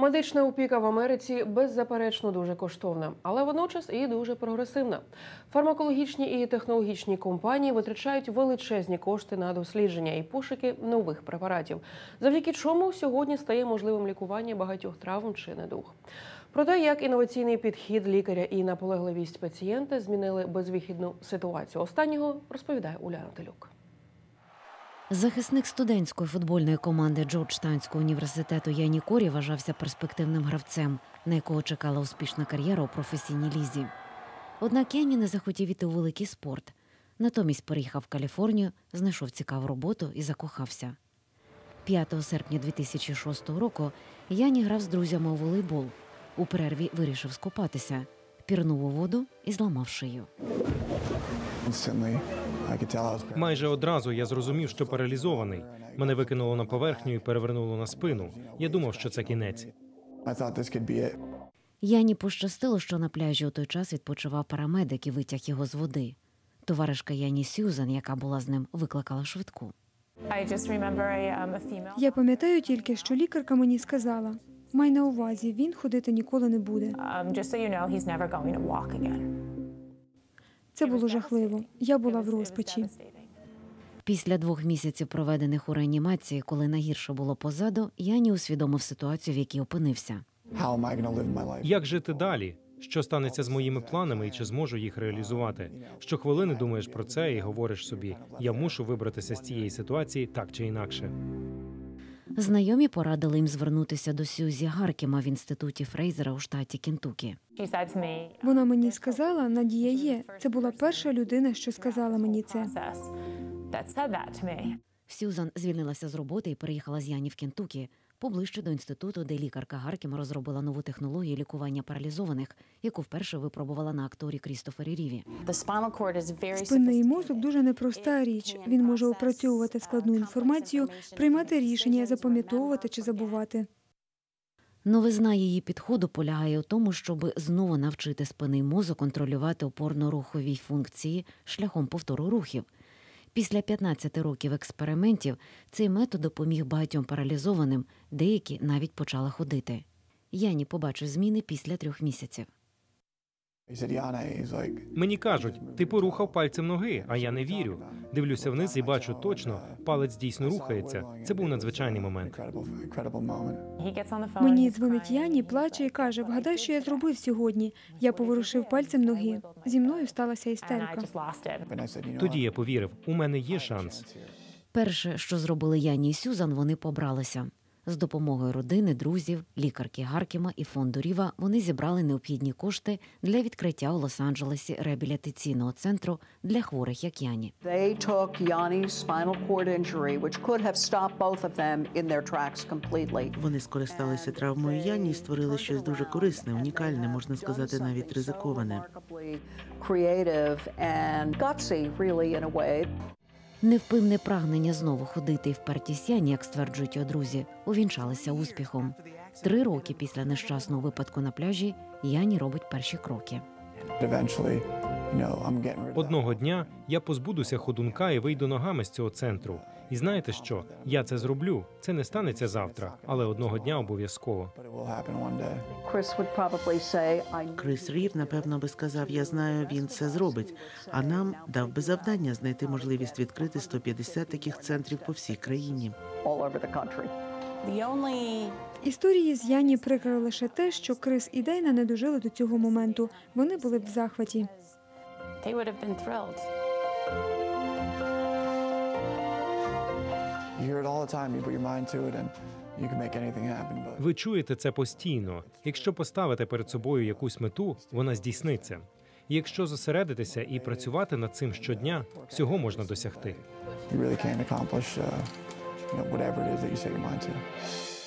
Медична опіка в Америці беззаперечно дуже коштовна, але водночас і дуже прогресивна. Фармакологічні і технологічні компанії витрачають величезні кошти на дослідження і пошуки нових препаратів, завдяки чому сьогодні стає можливим лікування багатьох травм чи недуг. Про те, як інноваційний підхід лікаря і наполегливість пацієнта змінили безвихідну ситуацію останнього, розповідає Уляна Телюк. Захисник студентської футбольної команди Джорджтаунського університету Яні Корі вважався перспективним гравцем, на якого чекала успішна кар'єра у професійній лізі. Однак Яні не захотів іти у великий спорт. Натомість переїхав в Каліфорнію, знайшов цікаву роботу і закохався. 5 серпня 2006 року Яні грав з друзями у волейбол. У перерві вирішив скупатися, пірнув у воду і зламав шию. Instantly, Майже одразу я зрозумів, що паралізований. Мене викинуло на поверхню і перевернуло на спину. Я думав, що це кінець. Яні пощастило, що на пляжі у той час відпочивав парамедик і витяг його з води. Товаришка Яні Сюзан, яка була з ним, викликала швидку. Um. Я пам'ятаю тільки, що лікарка мені сказала: май на увазі, він ходити ніколи не буде. Це було жахливо. Я була в розпачі. Після двох місяців, проведених у реанімації, коли найгірше було позаду, Яні усвідомив ситуацію, в якій опинився. Як жити далі? Що станеться з моїми планами і чи зможу їх реалізувати? Щохвилини думаєш про це і говориш собі: я мушу вибратися з цієї ситуації так чи інакше. Знайомі порадили їм звернутися до Сюзі Гаркіма в інституті Фрейзера у штаті Кентукі. Вона мені сказала, Надія є. Це була перша людина, що сказала мені це. Сюзан звільнилася з роботи і переїхала з Яні в Кентукі, поближче до інституту, де лікарка Гаркіма розробила нову технологію лікування паралізованих, яку вперше випробувала на акторі Крістофері Ріві. Спинний мозок дуже непроста річ. Він може опрацьовувати складну інформацію, приймати рішення, запам'ятовувати чи забувати. Новизна її підходу полягає у тому, щоб знову навчити спинний мозок контролювати опорно-рухові функції шляхом повтору рухів. Після 15 років експериментів цей метод допоміг багатьом паралізованим, деякі навіть почали ходити. Яні побачив зміни після трьох місяців. Мені кажуть, ти порухав пальцем ноги, а я не вірю. Дивлюся вниз і бачу точно, палець дійсно рухається. Це був надзвичайний момент. Мені дзвонить Яні, плаче і каже: Вгадай, що я зробив сьогодні. Я поворушив пальцем ноги. Зі мною сталася істерика. Тоді я повірив, у мене є шанс. Перше, що зробили Яні і Сюзан, вони побралися. З допомогою родини, друзів, лікарки Гаркіма і фонду Ріва вони зібрали необхідні кошти для відкриття у Лос-Анджелесі реабілітаційного центру для хворих, як Яні. They took Yanni's spinal cord injury, which could have stopped both of them in their tracks completely. Вони скористалися травмою Яні і створили щось дуже корисне, унікальне, можна сказати, навіть ризиковане. Невпинне прагнення знову ходити і впертість як стверджують його друзі, увінчалися успіхом. Три роки після нещасного випадку на пляжі Яні робить перші кроки. Eventually, you know, I'm getting rid of that. Одного дня я позбудуся ходунка і вийду ногами з цього центру. І знаєте що? Я це зроблю. Це не станеться завтра, але одного дня обов'язково. But it will happen one day. Chris would probably say, I Крис Рів, напевно, би сказав, я знаю, він це зробить. А нам дав би завдання знайти можливість відкрити 150 таких центрів по всій країні. Історії з Яні прикро лише те, що Крис і Дейна не дожили до цього моменту. Вони були б в захваті. they would have been thrilled. You hear it all the time. You put your mind to it, and you can make anything happen. But Ви чуєте це постійно. Якщо поставите перед собою якусь мету, вона здійсниться. І якщо зосередитися і працювати над цим щодня, всього можна досягти. You know, whatever it is that you set your mind to.